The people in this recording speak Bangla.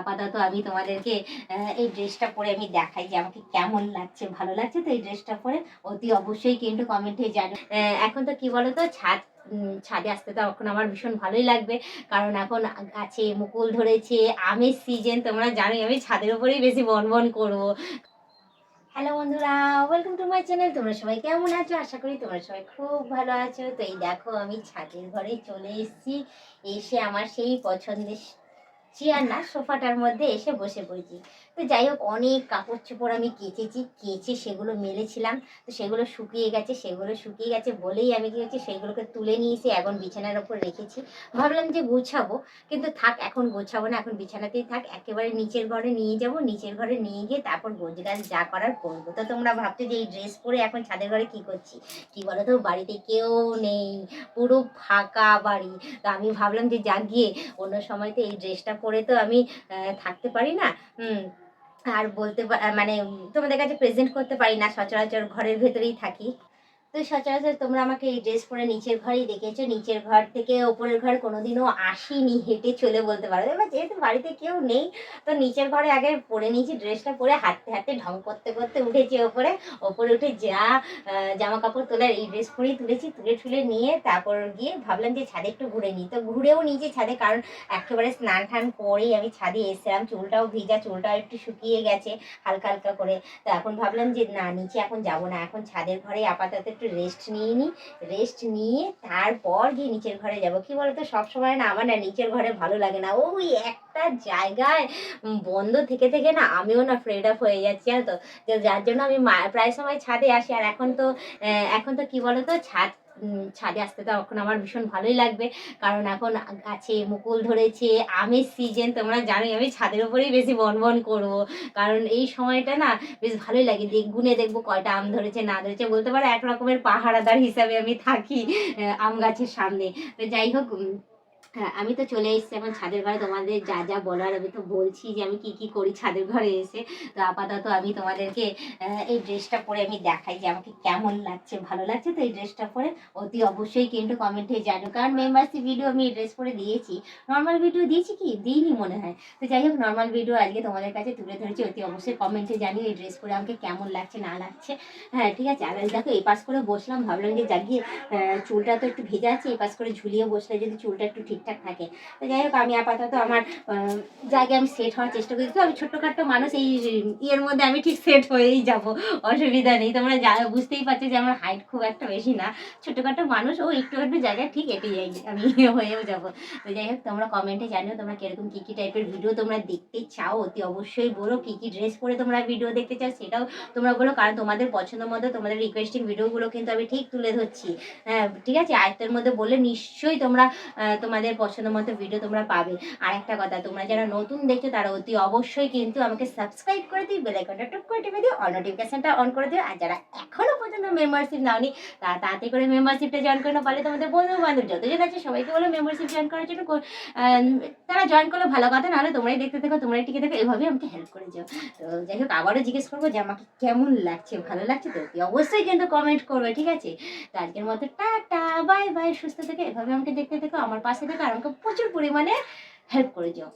আপাতত আমি তোমাদেরকে এই ড্রেসটা পরে আমি দেখাই যে আমাকে কেমন লাগছে, ভালো লাগছে তো এই ড্রেসটা পরে অতি অবশ্যই কিন্তু কমেন্টে জানো এখন তো কি বলো তো ছাদ ছাদে আসতে তো এখন আমার ভীষণ ভালোই লাগবে, কারণ এখন গাছে মুকুল ধরেছে, আমের সিজন তোমরা জানোই আমি ছাদের উপরেই বেশি বন বন করব। হ্যালো বন্ধুরা ওয়েলকাম টু মাই চ্যানেল তোমরা সবাই কেমন আছো? আশা করি তোমরা সবাই খুব ভালো আছো। তো এই দেখো, আমি ছাদের ঘরে চলে এসেছি, এসে আমার সেই পছন্দের চেয়ার না, সোফাটার মধ্যে এসে বসে পড়েছি। তো যাই হোক, অনেক কাপড় চোপড় আমি কেচেছি, কেচে সেগুলো মেলেছিলাম। তো সেগুলো শুকিয়ে গেছে, সেগুলো শুকিয়ে গেছে বলেই আমি কি হচ্ছে সেগুলোকে তুলে নিয়ে এসে এখন বিছানার ওপর রেখেছি। ভাবলাম যে গোছাবো, কিন্তু থাক, এখন গোছাবো না, এখন বিছানাতেই থাক, একেবারে নিচের ঘরে নিয়ে যাব, নিচের ঘরে নিয়ে গিয়ে তারপর গোজগাছ যা করার করব। তো তোমরা ভাবছ যে এই ড্রেস পরে এখন ছাদের ঘরে কি করছি? কি বলো তো বাড়িতে কেউ নেই, পুরো ফাঁকা বাড়ি। তো আমি ভাবলাম যে জাগিয়ে অন্য সময় তো এই ড্রেসটা পরে তো আমি থাকতে পারি না। আর বলতে মানে তোমাদের কাছে প্রেজেন্ট করতে পারি না, সচরাচর ঘরের ভেতরেই থাকি। তো সচরাচর তোমরা আমাকে এই ড্রেস পরে নিচের ঘরেই দেখেছ। নিচের ঘর থেকে ওপরের ঘর কোনোদিনও আসিনি, হেঁটে চলে বলতে পারো। এবার যেহেতু বাড়িতে কেউ নেই, তো নিচের ঘরে আগে পরে নিয়েছি ড্রেসটা পরে হাঁটতে হাঁটতে, ঢং করতে করতে উঠেছি ওপরে। ওপরে উঠে যা জামা কাপড় তোলার এই ড্রেস পরেই তুলেছি, তুলে ঠুলে নিয়ে তারপর গিয়ে ভাবলাম যে ছাদে একটু ঘুরে নিই। তো ঘুরেও নিয়েছি ছাদে, কারণ একেবারে স্নান টান করেই আমি ছাদে এসেছিলাম। চুলটাও ভিজা, চুলটাও একটু শুকিয়ে গেছে হালকা হালকা করে। তো এখন ভাবলাম যে না, নিচে এখন যাব না। এখন ছাদের ঘরে আপাতত একটু রেস্ট নিয়ে নিই রেস্ট নিয়ে তারপর গিয়ে নিচের ঘরে যাব। কি বলতো? সবসময় না আমার না নিচের ঘরে ভালো লাগে না। ওই একটা জায়গায় বন্ধ থেকে থেকে না আমিও না ফ্রেড আপ হয়ে যাচ্ছি আর তো যার জন্য আমি প্রায় সময় ছাদে আসি। আর এখন তো এখন তো কি বলতো? ছাদ ছাদে আসতে তো এখন আমার ভীষণ ভালোই লাগবে। কারণ এখন গাছে মুকুল ধরেছে, আমের সিজন তোমরা জানোই আমি ছাদের উপরেই বেশি বন বন করব। কারণ এই সময়টা না বেশ ভালোই লাগে। দেখ, গুনে দেখব কয়টা আম ধরেছে, না ধরেছে, বলতে পারো এক রকমের পাহারাদার হিসাবে আমি থাকি আম গাছের সামনে। তো যাই হোক আমি তো চলে এসেছি এখন ছাদের ঘরে। তোমাদের যা যা বলার আমি তো বলছি যে আমি কি কি করি ছাদের ঘরে এসে। তো আপাতত আমি তোমাদেরকে এই ড্রেসটা পরে আমি দেখাই যে আমাকে কেমন লাগছে, ভালো লাগছে তো এই ড্রেসটা পরে। অতি অবশ্যই কিন্তু কমেন্টে জানো কারণ মেম্বারশিপ ভিডিও আমি এই ড্রেস পরে দিয়েছি। নর্মাল ভিডিও দিয়েছি কি? দিইনি মনে হয়। তো যাই হোক নর্মাল ভিডিও আজকে তোমাদের কাছে তুলে ধরেছি। অতি অবশ্যই কমেন্টে জানিও এই ড্রেস পরে আমাকে কেমন লাগছে, না লাগছে। হ্যাঁ ঠিক আছে। আর দেখো এই পাশ করে বসলাম। ভাবলাম যে জাগিয়ে চুলটা তো একটু ভেজা আছে এই পাশ করে ঝুলিয়ে বসলে যদি চুলটা একটু ঠিকঠাক থাকে। তো যাই হোক আমি আপাতত আমার জায়গায় আমি সেট হওয়ার চেষ্টা করি। তো আমি ছোট্টখাট্ট মানুষ এই ইয়ের মধ্যে আমি ঠিক সেট হয়েই যাব অসুবিধা নেই। তোমরা যা বুঝতেই পারছ যে আমার হাইট খুব একটা বেশি না। ছোট্টখাট্ট মানুষ ও একটু একটু জায়গায় ঠিক এটে যাই আমি হয়েও যাব। তো যাই হোক তোমরা কমেন্টে জানিও তোমরা কীরকম কী কী টাইপের ভিডিও তোমরা দেখতে চাও। অতি অবশ্যই বলো কী কী ড্রেস পরে তোমরা ভিডিও দেখতে চাও সেটাও তোমরা বলো কারণ তোমাদের পছন্দ মতো তোমাদের রিকোয়েস্টিং ভিডিওগুলো কিন্তু আমি ঠিক তুলে ধরছি। হ্যাঁ ঠিক আছে? আয়ত্তের মধ্যে বললে নিশ্চয়ই তোমরা আহ, তোমাদের পছন্দ মতো ভিডিও তোমরা পাবে। আর একটা কথা, তোমরা যারা নতুন দেখছ তারা অতি অবশ্যই কিন্তু আমাকে সাবস্ক্রাইব করে দিই বেল আইকনটা টুক করে টিপে দিও অল নোটিফিকেশনটা অন করে দিও। আর যারা এখনও পর্যন্ত মেম্বারশিপ নাওনি তারা তাড়াতাড়ি করে মেম্বারশিপটা জয়েন করে পারলে তোমাদের বন্ধু বান্ধব যতজন আছে সবাইকে বলো মেম্বারশিপ জয়েন করার জন্য তারা জয়েন করলে ভালো কথা, নাহলে তোমরাই দেখতে থাকো, তোমরাই টিকে থাকো, এভাবেই আমাকে হেল্প করে যাও। তো যাই হোক, আবারও জিজ্ঞেস করব যে আমাকে কেমন লাগছে, ভালো লাগছে তো? অবশ্যই কিন্তু কমেন্ট করবে, ঠিক আছে? তো আজকের মতো টাটা বাই বাই সুস্থ থেকে, এভাবে আমাকে দেখতে থেকো, আমার পাশে থেকে। আমাকে প্রচুর পরিমাণে হেল্প করে যাও